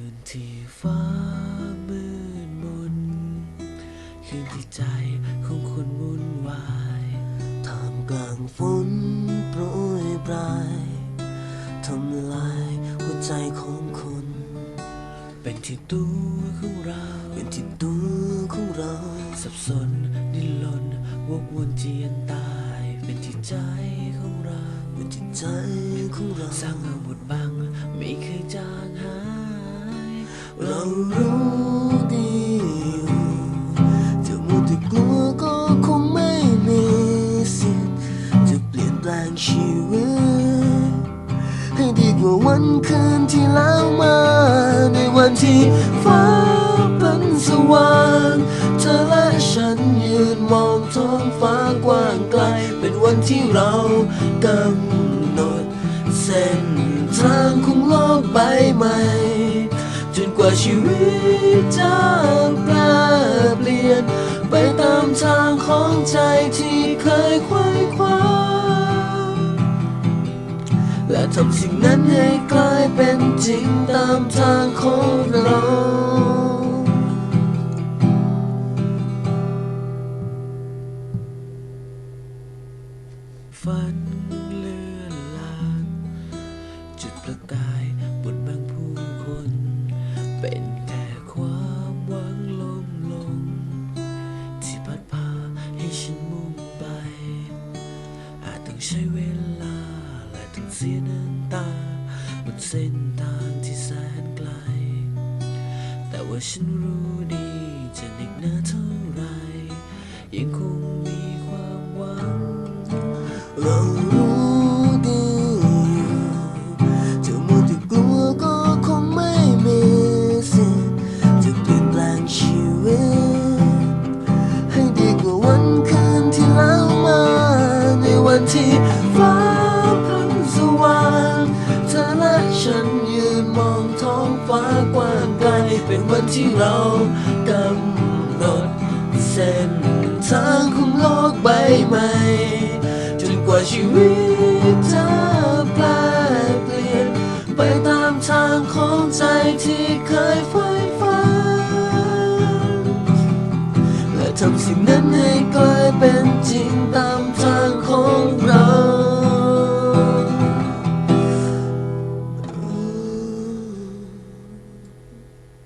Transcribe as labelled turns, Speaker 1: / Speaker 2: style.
Speaker 1: คืนที่ฟ้ามืดมนคืนที่ใจของคนวุ่นวาย
Speaker 2: ท่ามกลางฝนโปรยปลายทำลายหัวใจของคน
Speaker 1: เป็นที่ตัวของเรา
Speaker 2: เป็นที่ตัวของเรา
Speaker 1: สับสนดิ้นรนวกวนเจียนตาย เป็นที่ใจของเรา
Speaker 2: เป็นที่ใจของเรา
Speaker 1: สร้างเอาบทบังไม่เคยจางหาย
Speaker 2: เรารู้ดีอยู่จะมัวแต่กลัวก็คงไม่มีสิทธิ์จะเปลี่ยนแปลงชีวิตให้ดีกว่าวันคืนที่แล้วมา ในวันที่ฟ้าเป็นสว่างเธอและฉันยืนมองท้องฟ้ากว้างไกล เป็นวันที่เรากำหนดเส้นทางของโลกใบใหม่ จนกว่าชีวิตจะแปรเปลี่ยน ไปตามทางของใจที่เคยไขว้คว้าและทำสิ่งนั้นให้กลายเป็นจริงตามทางของเรา
Speaker 1: ฝัน งใช้เวลา และต้องเสียน้ำตาบนเส้นทางที่แสนไกล แต่ว่าฉันรู้ดีจะเหน็กหนาเท่าไร ยังคงมีความหวัง
Speaker 2: เราากว้างไกลเป็นวันที่เรากำหนดเส้นทางของโลกใบใหม่จนกว่าชีวิตจะแปรเปลี่ยน ไปตามทางของใจที่เคยใฝ่ฝันและทำสิ่งนั้นให้กลายเป็นจริง